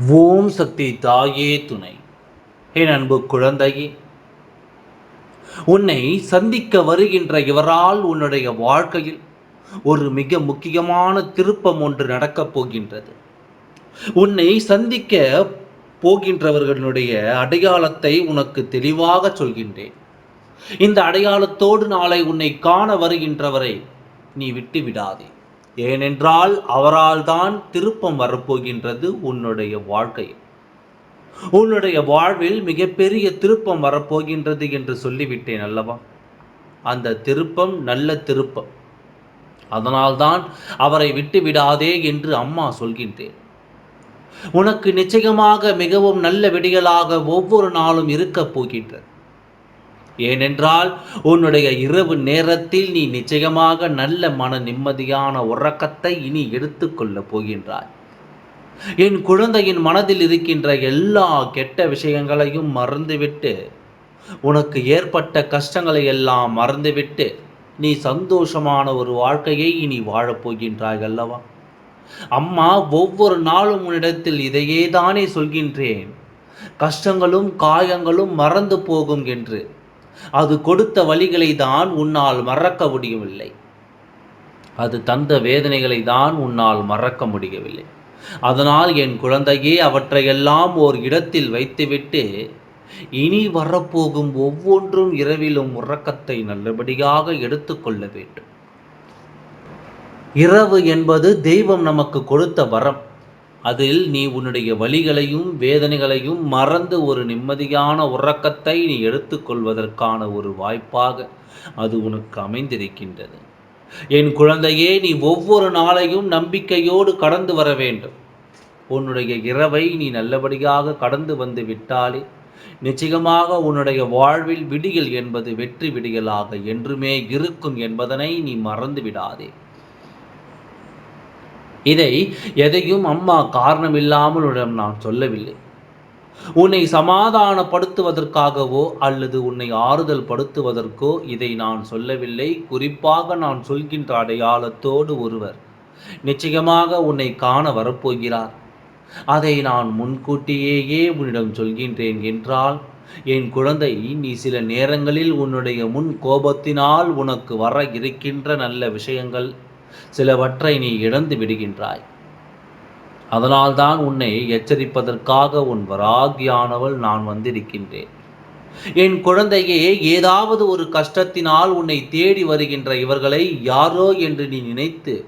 ஓம் சக்தி தாயே துணை. என் அன்பு குழந்தையே உன்னை சந்திக்க வருகின்ற இவரால் உன்னுடைய வாழ்க்கையில் ஒரு மிக முக்கியமான திருப்பம் ஒன்று நடக்கப் போகின்றது. உன்னை சந்திக்க போகின்றவர்களுடைய அடையாளத்தை உனக்கு தெளிவாக சொல்கின்றேன். இந்த அடையாளத்தோடு நாளை உன்னை காண வருகின்றவரை நீ விட்டு விடாதே ஏனென்றால் அவரால் தான் திருப்பம் வரப்போகின்றது உன்னுடைய வாழ்க்கையில் உன்னுடைய வாழ்வில் மிகப்பெரிய திருப்பம் வரப்போகின்றது என்று சொல்லிவிட்டேன் அல்லவா? அந்த திருப்பம் நல்ல திருப்பம். அதனால்தான் அவரை விட்டு விடாதே என்று அம்மா சொல்கின்றேன். உனக்கு நிச்சயமாக மிகவும் நல்ல விடியலாக ஒவ்வொரு நாளும் இருக்கப் போகின்றது. ஏனென்றால் உன்னுடைய இரவு நேரத்தில் நீ நிச்சயமாக நல்ல மன நிம்மதியான உறக்கத்தை இனி எடுத்துக்கொள்ளப் போகின்றாய். என் குழந்தையின் மனதில் இருக்கின்ற எல்லா கெட்ட விஷயங்களையும் மறந்துவிட்டு உனக்கு ஏற்பட்ட கஷ்டங்களை எல்லாம் மறந்துவிட்டு நீ சந்தோஷமான ஒரு வாழ்க்கையை இனி வாழப்போகின்றாய் அல்லவா? அம்மா ஒவ்வொரு நாளும் உன்னிடத்தில் இதையே தானே சொல்கின்றேன். கஷ்டங்களும் காயங்களும் மறந்து போகும் என்று அது கொடுத்த வழிகளை தான் உன்னால் மறக்க முடியவில்லை. அது தந்த வேதனைகளை தான் உன்னால் மறக்க முடியவில்லை. அதனால் என் குழந்தையே அவற்றையெல்லாம் ஓர் இடத்தில் வைத்துவிட்டு இனி வரப்போகும் ஒவ்வொன்றும் இரவிலும் உறக்கத்தை நல்லபடியாக எடுத்துக்கொள்ள வேண்டும். இரவு என்பது தெய்வம் நமக்கு கொடுத்த வரம். அதில் நீ உன்னுடைய வலிகளையும் வேதனைகளையும் மறந்து ஒரு நிம்மதியான உறக்கத்தை நீ எடுத்துக்கொள்வதற்கான ஒரு வாய்ப்பாக அது உனக்கு அமைந்திருக்கின்றது. என் குழந்தையே நீ ஒவ்வொரு நாளையும் நம்பிக்கையோடு கடந்து வர வேண்டும். உன்னுடைய இரவை நீ நல்லபடியாக கடந்து வந்து விட்டாலே நிச்சயமாக உன்னுடைய வாழ்வில் விடியல் என்பது வெற்றி விடியலாக என்றுமே இருக்கும் என்பதனை நீ மறந்து விடாதே. இதை எதையும் அம்மா காரணமில்லாமல் உன்னிடம் நான் சொல்லவில்லை. உன்னை சமாதானப்படுத்துவதற்காகவோ அல்லது உன்னை ஆறுதல் படுத்துவதற்கோ இதை நான் சொல்லவில்லை. குறிப்பாக நான் சொல்கின்ற அடையாளத்தோடு ஒருவர் நிச்சயமாக உன்னை காண வரப்போகிறார். அதை நான் முன்கூட்டியேயே உன்னிடம் சொல்கின்றேன் என்றால் என் குழந்தை நீ சில நேரங்களில் உன்னுடைய முன் கோபத்தினால் உனக்கு வர இருக்கின்ற நல்ல விஷயங்கள் சிலவற்றை நீ இழந்து விடுகின்றாய். அதனால்தான் உன்னை எச்சரிப்பதற்காக உன் வராகியானவள் நான் வந்திருக்கின்றேன். என் குழந்தையே ஏதாவது ஒரு கஷ்டத்தினால் உன்னை தேடி வருகின்ற இவர்களை யாரோ என்று நீ நினைத்து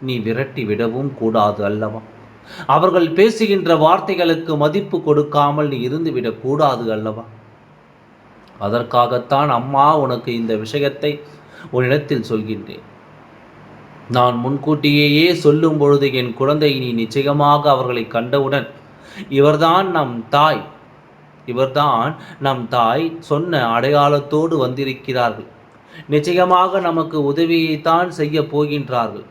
நீ விரட்டி விடவும் கூடாது அல்லவா? அவர்கள் பேசுகின்ற வார்த்தைகளுக்கு மதிப்பு கொடுக்காமல் நீ இருந்துவிடக் கூடாது அல்லவா? அதற்காகத்தான் அம்மா உனக்கு இந்த விஷயத்தை உன்னிடத்தில் சொல்கின்றேன். நான் முன்கூட்டியேயே சொல்லும் பொழுது என் குழந்தை நீ நிச்சயமாக அவர்களை கண்டவுடன் இவர்தான் நம் தாய். இவர்தான் நம் தாய் சொன்ன அடையாளத்தோடு வந்திருக்கிறார்கள். நிச்சயமாக நமக்கு உதவியைத்தான் செய்ய போகின்றார்கள்.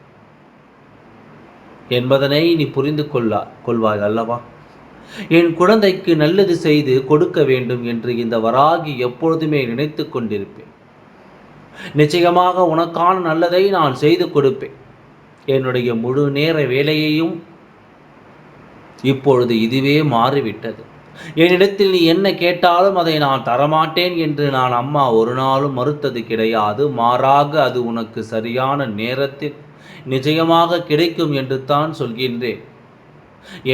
என்பதனை நீ புரிந்து கொள்ளா கொள்வாய் அல்லவா? என் குழந்தைக்கு நல்லது செய்து கொடுக்க வேண்டும் என்று இந்த வராகி எப்பொழுதுமே நினைத்து கொண்டிருப்பேன். நிச்சயமாக உனக்கான நல்லதை நான் செய்து கொடுப்பேன். என்னுடைய முழு நேர வேலையையும் இப்பொழுது இதுவே மாறிவிட்டது. என்னிடத்தில் நீ என்ன கேட்டாலும் அதை நான் தரமாட்டேன் என்று நான் அம்மா ஒரு நாளும் மறுத்தது கிடையாது. மாறாக அது உனக்கு சரியான நேரத்தில் நிச்சயமாக கிடைக்கும் என்று தான் சொல்கின்றேன்.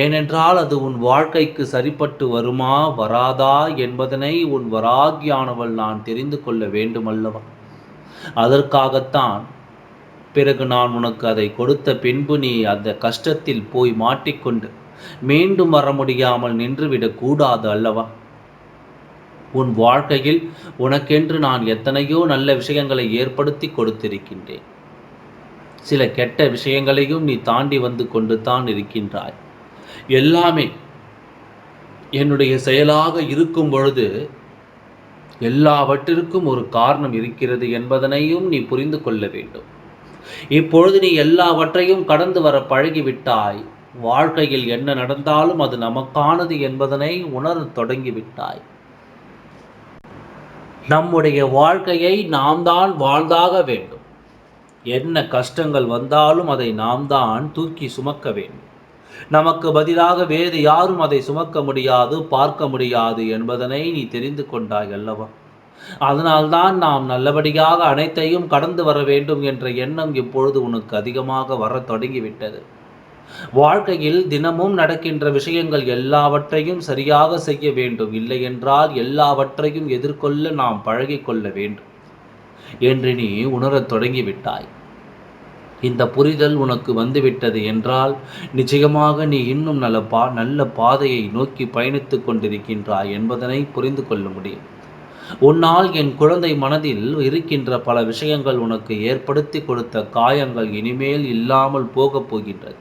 ஏனென்றால் அது உன் வாழ்க்கைக்கு சரிப்பட்டு வருமா வராதா என்பதனை உன் வராகியானவள் நான் தெரிந்து கொள்ள வேண்டுமல்லவா? அதற்காகத்தான் பிறகு நான் உனக்கு அதை கொடுத்த பின்பு நீ அந்த கஷ்டத்தில் போய் மாட்டிக்கொண்டு மீண்டும் வர முடியாமல் நின்றுவிடக் கூடாது அல்லவா? உன் வாழ்க்கையில் உனக்கென்று நான் எத்தனையோ நல்ல விஷயங்களை ஏற்படுத்தி கொடுத்திருக்கின்றேன். சில கெட்ட விஷயங்களையும் நீ தாண்டி வந்து கொண்டு தான் இருக்கின்றாய். எல்லாமே என்னுடைய செயலாக இருக்கும் பொழுது எல்லாவற்றிற்கும் ஒரு காரணம் இருக்கிறது என்பதனையும் நீ புரிந்து கொள்ள வேண்டும். இப்பொழுது நீ எல்லாவற்றையும் கடந்து வர பழகிவிட்டாய். வாழ்க்கையில் என்ன நடந்தாலும் அது நமக்கானது என்பதனை உணரத் தொடங்கிவிட்டாய். நம்முடைய வாழ்க்கையை நாம் தான் வாழ்ந்தாக வேண்டும். என்ன கஷ்டங்கள் வந்தாலும் அதை நாம் தான் தூக்கி சுமக்க வேண்டும். நமக்கு பதிலாக வேறு யாரும் அதை சுமக்க முடியாது பார்க்க முடியாது என்பதனை நீ தெரிந்து கொண்டாய் அல்லவா? அதனால்தான் நாம் நல்லபடியாக அனைத்தையும் கடந்து வர வேண்டும் என்ற எண்ணம் இப்பொழுது உனக்கு அதிகமாக வரத் தொடங்கிவிட்டது. வாழ்க்கையில் தினமும் நடக்கின்ற விஷயங்கள் எல்லாவற்றையும் சரியாக செய்ய வேண்டும். இல்லை என்றால் எல்லாவற்றையும் எதிர்கொள்ள நாம் பழகிக்கொள்ள வேண்டும். என்று நீ உணரத் தொடங்கிவிட்டாய். இந்த புரிதல் உனக்கு வந்துவிட்டது என்றால் நிச்சயமாக நீ இன்னும் நல்ல பா நல்ல பாதையை நோக்கி பயணித்து கொண்டிருக்கின்றாய் என்பதனை புரிந்து கொள்ள முடியும். உன்னால் என் குழந்தை மனதில் இருக்கின்ற பல விஷயங்கள் உனக்கு ஏற்படுத்தி கொடுத்த காயங்கள் இனிமேல் இல்லாமல் போகப் போகின்றது.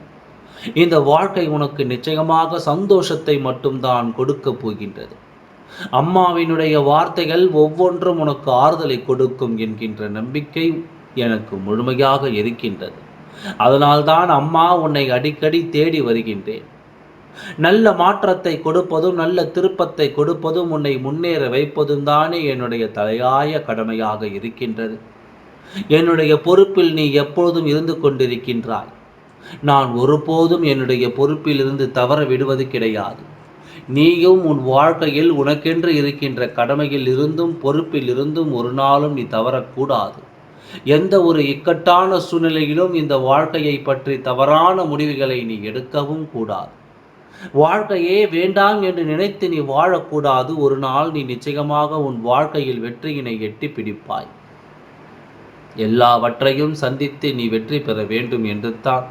இந்த வாழ்க்கை உனக்கு நிச்சயமாக சந்தோஷத்தை மட்டும்தான் கொடுக்கப் போகின்றது. அம்மாவினுடைய வார்த்தைகள் ஒவ்வொன்றும் உனக்கு ஆறுதலை கொடுக்கும் என்கின்ற நம்பிக்கை எனக்கு முழுமையாக இருக்கின்றது. அதனால்தான் அம்மா உன்னை அடிக்கடி தேடி வருகின்றேன். நல்ல மாற்றத்தை கொடுப்பதும் நல்ல திருப்பத்தை கொடுப்பதும் உன்னை முன்னேற வைப்பதும் தானே என்னுடைய தலையாய கடமையாக இருக்கின்றது. என்னுடைய பொறுப்பில் நீ எப்பொழுதும் இருந்து கொண்டிருக்கின்றாய். நான் ஒருபோதும் என்னுடைய பொறுப்பிலிருந்து தவற விடுவது கிடையாது. நீயும் உன் வாழ்க்கையில் உனக்கென்று இருக்கின்ற கடமையில் இருந்தும் பொறுப்பில் இருந்தும் ஒரு நாளும் நீ தவறக்கூடாது. எந்த ஒரு இக்கட்டான சூழ்நிலையிலும் இந்த வாழ்க்கையை பற்றி தவறான முடிவுகளை நீ எடுக்கவும் கூடாது. வாழ்க்கையே வேண்டாம் என்று நினைத்து நீ வாழக்கூடாது. ஒரு நாள் நீ நிச்சயமாக உன் வாழ்க்கையில் வெற்றியினை எட்டி பிடிப்பாய். எல்லாவற்றையும் சந்தித்து நீ வெற்றி பெற வேண்டும் என்று தான்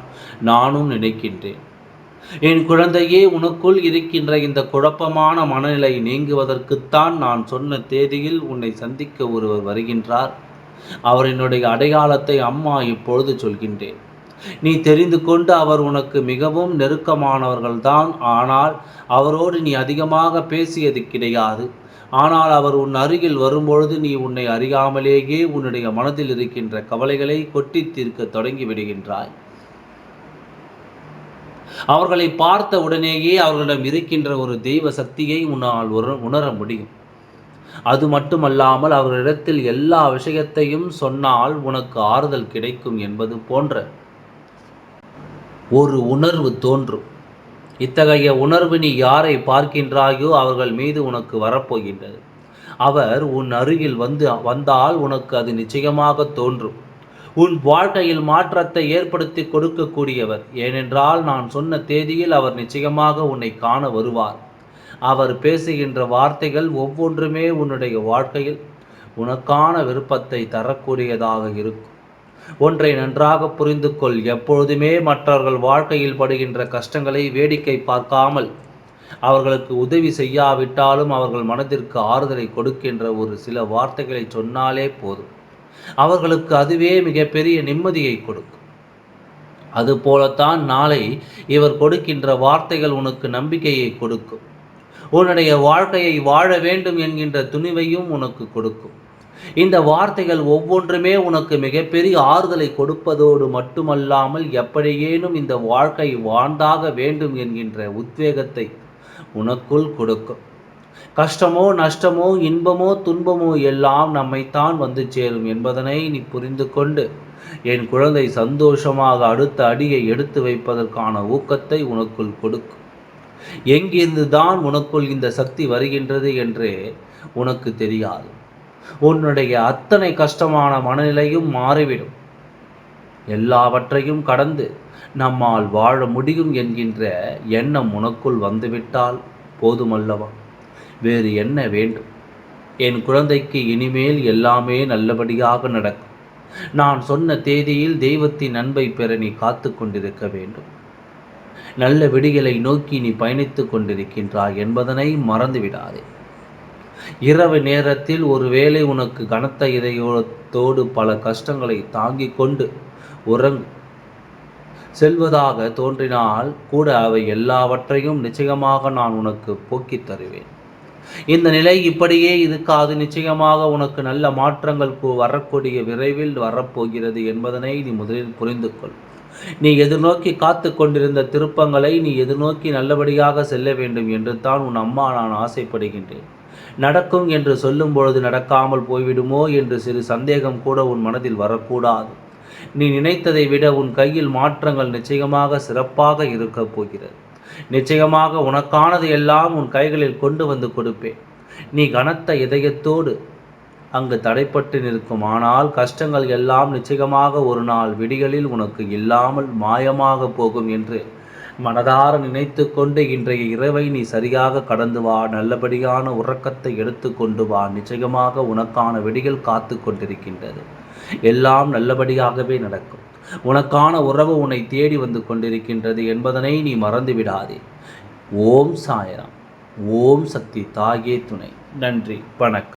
நானும் நினைக்கின்றேன். என் குழந்தையே உனக்குள் இருக்கின்ற இந்த குழப்பமான மனநிலை நீங்குவதற்குத்தான் நான் சொன்ன தேதியில் உன்னை சந்திக்க ஒருவர் வருகின்றார். அவரினுடைய அடையாளத்தை அம்மா இப்பொழுது சொல்கின்றேன். நீ தெரிந்து கொண்டு அவர் உனக்கு மிகவும் நெருக்கமானவர்கள்தான். ஆனால் அவரோடு நீ அதிகமாக பேசியது கிடையாது. ஆனால் அவர் உன் அருகில் வரும்பொழுது நீ உன்னை அறியாமலேயே உன்னுடைய மனதில் இருக்கின்ற கவலைகளை கொட்டி தீர்க்க தொடங்கி விடுகின்றாய். அவர்களை பார்த்த உடனேயே அவர்களிடம் இருக்கின்ற ஒரு தெய்வ சக்தியை உன்னால் உணர முடியும். அது மட்டுமல்லாமல் அவர்களிடத்தில் எல்லா விஷயத்தையும் சொன்னால் உனக்கு ஆறுதல் கிடைக்கும் என்பது போன்ற ஒரு உணர்வு தோன்றும். இத்தகைய உணர்வு நீ யாரை பார்க்கின்றாயோ அவர்கள் மீது உனக்கு வரப்போகின்றது. அவர் உன் அருகில் வந்து வந்தால் உனக்கு அது நிச்சயமாக தோன்றும். உன் வாழ்க்கையில் மாற்றத்தை ஏற்படுத்தி கொடுக்கக்கூடியவர். ஏனென்றால் நான் சொன்ன தேதியில் அவர் நிச்சயமாக உன்னை காண வருவார். அவர் பேசுகின்ற வார்த்தைகள் ஒவ்வொன்றுமே உன்னுடைய வாழ்க்கையில் உனக்கான விருப்பத்தை தரக்கூடியதாக இருக்கும். ஒன்றை நன்றாக புரிந்து கொள் எப்பொழுதுமே மற்றவர்கள் வாழ்க்கையில் படுகின்ற கஷ்டங்களை வேடிக்கை பார்க்காமல் அவர்களுக்கு உதவி செய்யாவிட்டாலும் அவர்கள் மனதிற்கு ஆறுதலை கொடுக்கின்ற ஒரு சில வார்த்தைகளை சொன்னாலே போதும். அவர்களுக்கு அதுவே மிகப்பெரிய நிம்மதியை கொடுக்கும். அதுபோலத்தான் நாளை இவர் கொடுக்கின்ற வார்த்தைகள் உனக்கு நம்பிக்கையை கொடுக்கும். உன்னுடைய வாழ்க்கையை வாழ வேண்டும் என்கின்ற துணிவையும் உனக்கு கொடுக்கும். இந்த வார்த்தைகள் ஒவ்வொன்றுமே உனக்கு மிகப்பெரிய ஆறுதலை கொடுப்பதோடு மட்டுமல்லாமல் எப்படியேனும் இந்த வாழ்க்கை வாழ்ந்தாக வேண்டும் என்கின்ற உத்வேகத்தை உனக்குள் கொடுக்கும். கஷ்டமோ நஷ்டமோ இன்பமோ துன்பமோ எல்லாம் நம்மைத்தான் வந்து சேரும் என்பதனை நீ புரிந்து கொண்டு என் குழந்தை சந்தோஷமாக அடுத்த அடியை எடுத்து வைப்பதற்கான ஊக்கத்தை உனக்குள் கொடுக்கும். எங்கிருந்து தான் உனக்குள் இந்த சக்தி வருகின்றது என்று உனக்கு தெரியாது. உன்னுடைய அத்தனை கஷ்டமான மனநிலையும் மாறிவிடும். எல்லாவற்றையும் கடந்து நம்மால் வாழ முடியும் என்கின்ற எண்ணம் உனக்குள் வந்துவிட்டால் போதுமல்லவா? வேறு என்ன வேண்டும்? என் குழந்தைக்கு இனிமேல் எல்லாமே நல்லபடியாக நடக்கும். நான் சொன்ன தேதியில் தெய்வத்தின் அன்பை பெற நீ காத்து கொண்டிருக்க வேண்டும். நல்ல விடிகளை நோக்கி நீ பயணித்து கொண்டிருக்கின்றாய் என்பதனை மறந்துவிடாதே. இரவு நேரத்தில் ஒருவேளை உனக்கு கனத்த இதயத்தோடு பல கஷ்டங்களை தாங்கிக் கொண்டு உறங்கு செல்வதாக தோன்றினால் கூட அவை எல்லாவற்றையும் நிச்சயமாக நான் உனக்கு போக்கித் தருவேன். இந்த நிலை இப்படியே இருக்காது. நிச்சயமாக உனக்கு நல்ல மாற்றங்கள் வரக்கூடிய விரைவில் வரப்போகிறது என்பதனை நீ முதலில் புரிந்து கொள் நீ எதிர்நோக்கி காத்து கொண்டிருந்த திருப்பங்களை நீ எதிர்நோக்கி நல்லபடியாக செல்ல வேண்டும் என்று தான் உன் அம்மா நான் ஆசைப்படுகின்றேன். நடக்கும் என்று சொல்லும் பொழுது நடக்காமல் போய்விடுமோ என்று சிறு சந்தேகம் கூட உன் மனதில் வரக்கூடாது. நீ நினைத்ததை விட உன் கையில் மாற்றங்கள் நிச்சயமாக சிறப்பாக இருக்கப் போகிறது. நிச்சயமாக உனக்கானது எல்லாம் உன் கைகளில் கொண்டு வந்து கொடுப்பேன். நீ கனத்த இதயத்தோடு அங்கு தடைப்பட்டு நிற்கும். ஆனால் கஷ்டங்கள் எல்லாம் நிச்சயமாக ஒரு நாள் விடிகளில் உனக்கு இல்லாமல் மாயமாக போகும் என்று மனதார நினைத்து கொண்டு இன்றைய இரவை நீ சரியாக கடந்து வா. நல்லபடியான உறக்கத்தை எடுத்து கொண்டு வா. நிச்சயமாக உனக்கான வெடிகள் காத்து கொண்டிருக்கின்றது. எல்லாம் நல்லபடியாகவே நடக்கும். உனக்கான உறவு உன்னை தேடி வந்து கொண்டிருக்கின்றது என்பதனை நீ மறந்து விடாதே. ஓம் சாயராம். ஓம் சக்தி தாயே துணை. நன்றி. வணக்கம்.